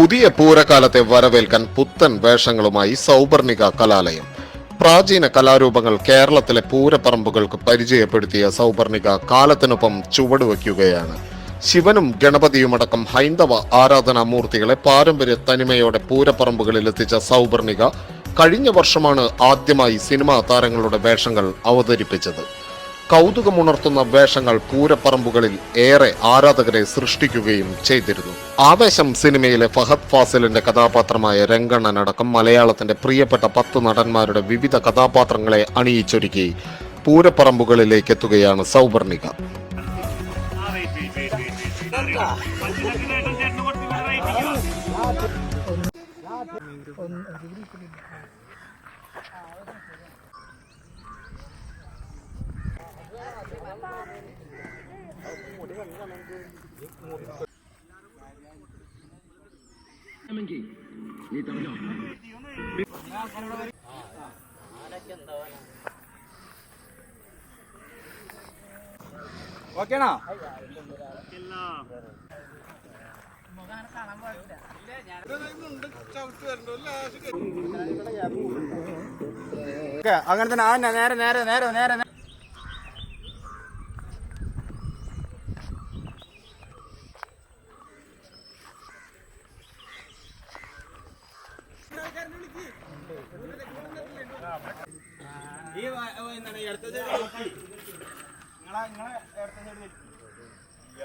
പുതിയ പൂരകാലത്തെ വരവേൽക്കാൻ പുത്തൻ വേഷങ്ങളുമായി സൗപർണിക കലാലയം. പ്രാചീന കലാരൂപങ്ങൾ കേരളത്തിലെ പൂരപ്പറമ്പുകൾക്ക് പരിചയപ്പെടുത്തിയ സൗപർണിക കാലത്തിനൊപ്പം ചുവടുവയ്ക്കുകയാണ്. ശിവനും ഗണപതിയുമടക്കം ഹൈന്ദവ ആരാധനാ മൂർത്തികളെ പാരമ്പര്യ തനിമയോടെ പൂരപ്പറമ്പുകളിൽ എത്തിച്ച സൗപർണിക കഴിഞ്ഞ വർഷമാണ് ആദ്യമായി സിനിമാ താരങ്ങളുടെ വേഷങ്ങൾ അവതരിപ്പിച്ചത്. കൗതുകമുണർത്തുന്ന വേഷങ്ങൾ പൂരപ്പറമ്പുകളിൽ ഏറെ ആരാധകരെ സൃഷ്ടിക്കുകയും ചെയ്തിരുന്നു. ആവേശം സിനിമയിലെ ഫഹദ് ഫാസിലിന്റെ കഥാപാത്രമായ രംഗണ്ണൻ അടക്കം മലയാളത്തിന്റെ പ്രിയപ്പെട്ട പത്ത് നടന്മാരുടെ വിവിധ കഥാപാത്രങ്ങളെ അണിയിച്ചൊരുക്കി പൂരപ്പറമ്പുകളിലേക്ക് എത്തുകയാണ് സൗവർണിക ഓക്കേണോ? ഓക്കെ അങ്ങനെ തന്നെ ആ നേരെ നേരെ നേരെ നേരെ. ഈ എന്താണ് ഇടത്തെ സൈഡ് നിങ്ങളെ നിങ്ങളെ ഇടത്തെ സൈഡ് ഇല്ല.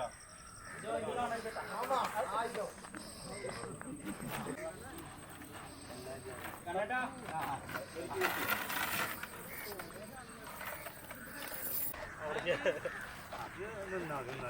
കണ്ടേട്ടാ നിന്നാ നിന്നാ